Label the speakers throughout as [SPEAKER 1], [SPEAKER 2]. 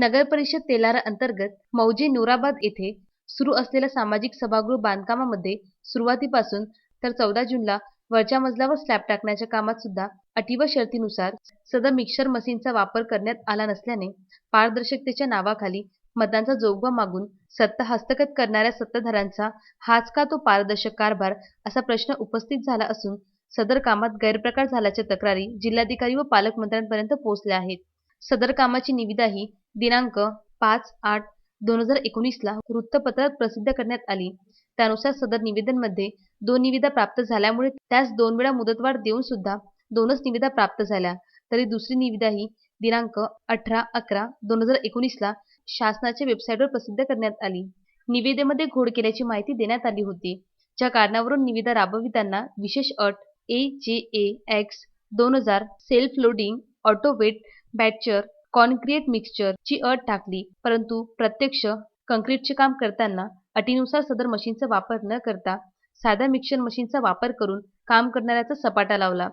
[SPEAKER 1] नगर परिषद तेलारा अंतर्गत मौजे नुराबाद येथे सुरू असलेल्या सामाजिक सभागृह बांधकामामध्ये सुरुवातीपासून तर चौदा जूनला वरच्या मजल्यावर स्लॅब टाकण्याच्या कामात सुद्धा अटी व शर्तीनुसार सदर मिक्सर मशीनचा वापर करण्यात आला नसल्याने पारदर्शकतेच्या नावाखाली मतांचा जोगवा मागून सत्ता हस्तगत करणाऱ्या सत्ताधाऱ्यांचा हाच का तो पारदर्शक कारभार असा प्रश्न उपस्थित झाला असून सदर कामात गैरप्रकार झाल्याच्या तक्रारी जिल्हाधिकारी व पालकमंत्र्यांपर्यंत पोहोचल्या आहेत. सदर कामाची निविदाही दिनांक पाच आठ दोन हजार एकोणीसला वृत्तपत्रात प्रसिद्ध करण्यात आली. त्यानुसार सदर निवेदनमध्ये दोन निविदा प्राप्त झाल्यामुळे त्यास दोन वेळा मुदतवाढ देऊन सुद्धा दोनच निविदा प्राप्त झाल्या. तरी दुसरी निविदाही दिनांक अठरा अकरा दोन हजार एकोणीसला शासनाच्या वेबसाईटवर प्रसिद्ध करण्यात आली. निविदेमध्ये घोड केल्याची माहिती देण्यात आली होती. ज्या कारणावरून निविदा राबविताना विशेष अट ए जे ए एक्स दोन हजार self loading auto weight batcher concrete mixture ची अट टाकली. परंतु प्रत्यक्ष कंक्रीटचे काम करताना अटीनुसार सदर मशीनचा वापर न करता साध्या मिक्सर मशीनचा वापर करून काम करणाऱ्याचा सपाटा लावला.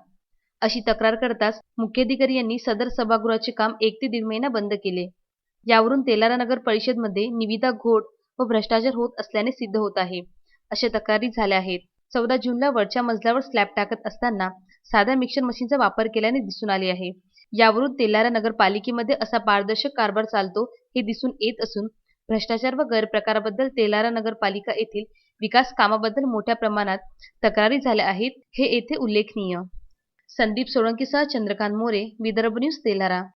[SPEAKER 1] अशी तक्रार करताच मुख्याधिकारी यांनी सदर सभागृहाचे काम एक ते दीड महिना बंद केले. यावरून तेलारा नगर परिषदमध्ये निविदा घोट व भ्रष्टाचार होत असल्याने सिद्ध होत आहे. अशा तक्रारी झाल्या आहेत. चौदा जूनला वरच्या मजल्यावर स्लॅब टाकत असताना साध्या मिक्सर मशीनचा वापर केल्याने दिसून आले आहे. यावरून तेलारा नगरपालिकेमध्ये असा पारदर्शक कारभार चालतो हे दिसून येत असून भ्रष्टाचार व गैरप्रकाराबद्दल तेलारा नगरपालिका येथील विकास कामाबद्दल मोठ्या प्रमाणात तक्रारी झाल्या आहेत हे येथे उल्लेखनीय. संदीप सोळंकीसह चंद्रकांत मोरे विदर्भ न्यूज तेलारा.